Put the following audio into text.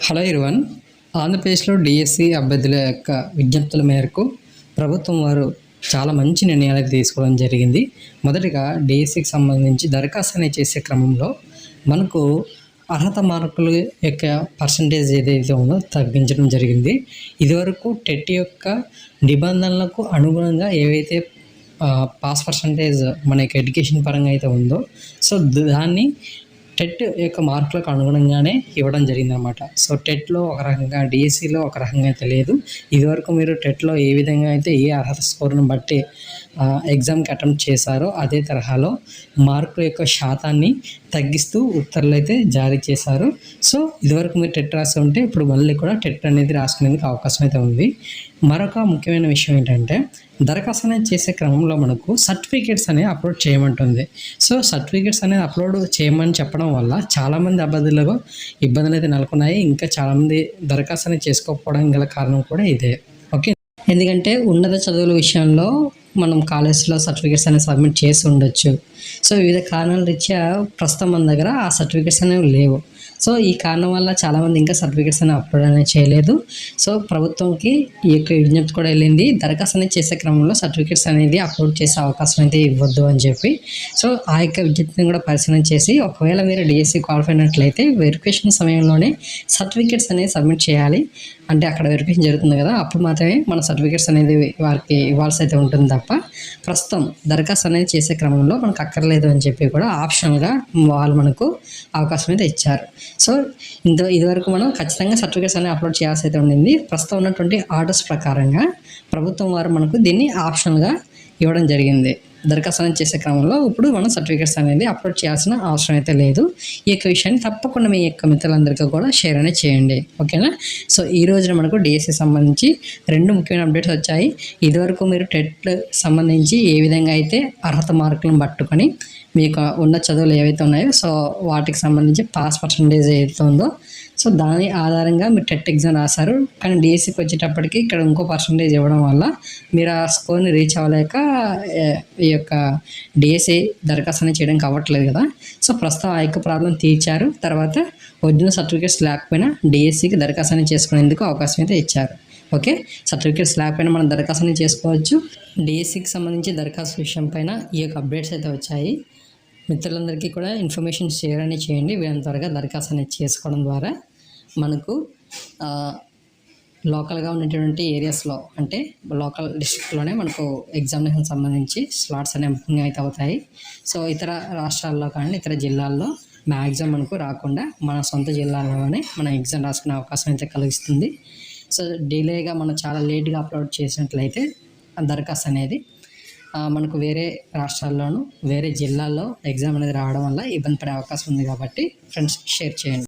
Hello ఇరువన్ ఆంధ్రప్రదేశ్లో DSC అభ్యర్థుల యొక్క విజ్ఞప్తుల మేరకు ప్రభుత్వం వారు చాలా మంచి నిర్ణయాలు తీసుకోవడం జరిగింది. మొదటిగా డిఎస్సికి సంబంధించి దరఖాస్తు అనేది చేసే క్రమంలో మనకు అర్హత మార్కుల యొక్క పర్సంటేజ్ ఏదైతే ఉందో తగ్గించడం జరిగింది. ఇదివరకు టెట్ యొక్క నిబంధనలకు అనుగుణంగా ఏవైతే పాస్ పర్సంటేజ్ మన యొక్క ఎడ్యుకేషన్ పరంగా అయితే ఉందో సో దాన్ని టెట్ యొక్క మార్కులకు అనుగుణంగానే ఇవ్వడం జరిగిందనమాట సో టెట్లో ఒక రకంగా డిఎస్సిలో ఒక రకంగా అయితే లేదు ఇదివరకు మీరు టెట్లో ఏ విధంగా అయితే ఏ అర్హత స్కోర్ను బట్టి ఎగ్జామ్కి అటెంప్ట్ చేశారో అదే తరహాలో మార్కుల యొక్క శాతాన్ని తగ్గిస్తూ ఉత్తర్వులు అయితే జారీ చేశారు. సో ఇదివరకు మీరు టెట్ రాసి ఉంటే ఇప్పుడు మళ్ళీ కూడా టెట్ అనేది రాసుకునేందుకు అవకాశం అయితే ఉంది. మరొక ముఖ్యమైన విషయం ఏంటంటే దరఖాస్తు అనేది చేసే క్రమంలో మనకు సర్టిఫికేట్స్ అనేవి అప్లోడ్ చేయమంటుంది. సో సర్టిఫికేట్స్ అనేది అప్లోడ్ చేయమని చెప్పడం వల్ల చాలామంది అభ్యర్థులకు ఇబ్బందులు అయితే నెలకొన్నాయి. ఇంకా చాలామంది దరఖాస్తు అనేది చేసుకోకపోవడం గల కారణం కూడా ఇదే. ఓకే? ఎందుకంటే ఉన్నత చదువుల విషయంలో మనం కాలేజ్లో సర్టిఫికేట్స్ అనేవి సబ్మిట్ చేసి ఉండొచ్చు. సో వివిధ కారణాల రీత్యా ప్రస్తుతం మన దగ్గర ఆ సర్టిఫికేట్స్ అనేవి లేవు. సో ఈ కారణం వల్ల చాలామంది ఇంకా సర్టిఫికేట్స్ అనేవి అప్లోడ్ అనేది చేయలేదు. సో ప్రభుత్వంకి ఈ యొక్క విజ్ఞప్తి కూడా వెళ్ళింది దరఖాస్తు అనేది చేసే క్రమంలో సర్టిఫికేట్స్ అనేది అప్లోడ్ చేసే అవకాశం అయితే ఇవ్వద్దు అని చెప్పి. సో ఆ యొక్క విజ్ఞప్తిని కూడా పరిశీలన చేసి ఒకవేళ మీరు డిఎస్సి క్వాలిఫై అయినట్లయితే వెరిఫికేషన్ సమయంలోనే సర్టిఫికేట్స్ అనేవి సబ్మిట్ చేయాలి. అంటే అక్కడ వెరిఫికేషన్ జరుగుతుంది కదా అప్పుడు మాత్రమే మన సర్టిఫికేట్స్ అనేది వారికి ఇవ్వాల్సి అయితే ఉంటుంది తప్ప ప్రస్తుతం దరఖాస్తు అనేది చేసే క్రమంలో మనకు అక్కర్లేదు అని చెప్పి కూడా ఆప్షనల్గా వాళ్ళు మనకు అవకాశం అయితే ఇచ్చారు. సో ఇంత ఇదివరకు మనం ఖచ్చితంగా సర్టిఫికేట్స్ అనేవి అప్లోడ్ చేయాల్సి అయితే ఉండింది. ప్రస్తుతం ఉన్నటువంటి ఆర్డర్స్ ప్రకారంగా ప్రభుత్వం వారు మనకు దీన్ని ఆప్షనల్గా ఇవ్వడం జరిగింది. దరఖాస్తు అనేది చేసే క్రమంలో ఇప్పుడు మనం సర్టిఫికేట్స్ అనేది అప్లోడ్ చేయాల్సిన అవసరం అయితే లేదు. ఈ యొక్క విషయాన్ని తప్పకుండా మీ యొక్క మిత్రులందరికీ కూడా షేర్ అనేది చేయండి. ఓకేనా? సో ఈ రోజున మనకు డిఎస్సి సంబంధించి రెండు ముఖ్యమైన అప్డేట్స్ వచ్చాయి. ఇదివరకు మీరు టెట్ సంబంధించి ఏ విధంగా అయితే అర్హత మార్కులను పట్టుకొని మీకు ఉన్న చదువులు ఏవైతే ఉన్నాయో సో వాటికి సంబంధించి పాస్ పర్సంటేజ్ ఏదైతే ఉందో సో దాని ఆధారంగా మీరు టెట్ ఎగ్జామ్ రాశారు. కానీ డిఎస్సికి వచ్చేటప్పటికి ఇక్కడ ఇంకో పర్సంటేజ్ ఇవ్వడం వల్ల మీరు ఆ స్కోర్ని రీచ్ అవ్వలేక ఈ యొక్క డిఎస్సి దరఖాస్తు అనేది చేయడానికి అవ్వట్లేదు కదా. సో ప్రస్తుతం ఆ యొక్క ప్రాబ్లం తీర్చారు. తర్వాత ఒరిజినల్ సర్టిఫికేట్స్ లేకపోయినా డిఎస్సికి దరఖాస్తు అనేది చేసుకునేందుకు అవకాశం అయితే ఇచ్చారు. ఓకే? సర్టిఫికేట్స్ లేకపోయినా మనం దరఖాస్తు చేసుకోవచ్చు. డిఎస్సికి సంబంధించి దరఖాస్తు విషయం పైన ఈ యొక్క అప్డేట్స్ అయితే వచ్చాయి. మిత్రులందరికీ కూడా ఇన్ఫర్మేషన్ షేర్ అనేది చేయండి. వీళ్ళని త్వరగా దరఖాస్తు అనేది చేసుకోవడం ద్వారా. మనకు లోకల్గా ఉన్నటువంటి ఏరియాస్లో అంటే లోకల్ డిస్ట్రిక్ట్లోనే మనకు ఎగ్జామినేషన్ సంబంధించి స్లాట్స్ అనేవి బుకింగ్ అయితే అవుతాయి. సో ఇతర రాష్ట్రాల్లో కానీ ఇతర జిల్లాల్లో మ్యాక్సిమం మనకు రాకుండా మన సొంత జిల్లాలోనే మనం ఎగ్జామ్ రాసుకునే అవకాశం అయితే కలిగిస్తుంది. సో డిలేగా మనం చాలా లేట్గా అప్లోడ్ చేసినట్లయితే దరఖాస్తు అనేది మనకు వేరే రాష్ట్రాల్లోనూ వేరే జిల్లాల్లో ఎగ్జామ్ అనేది రావడం వల్ల ఇబ్బంది పడే అవకాశం ఉంది కాబట్టి ఫ్రెండ్స్ షేర్ చేయండి.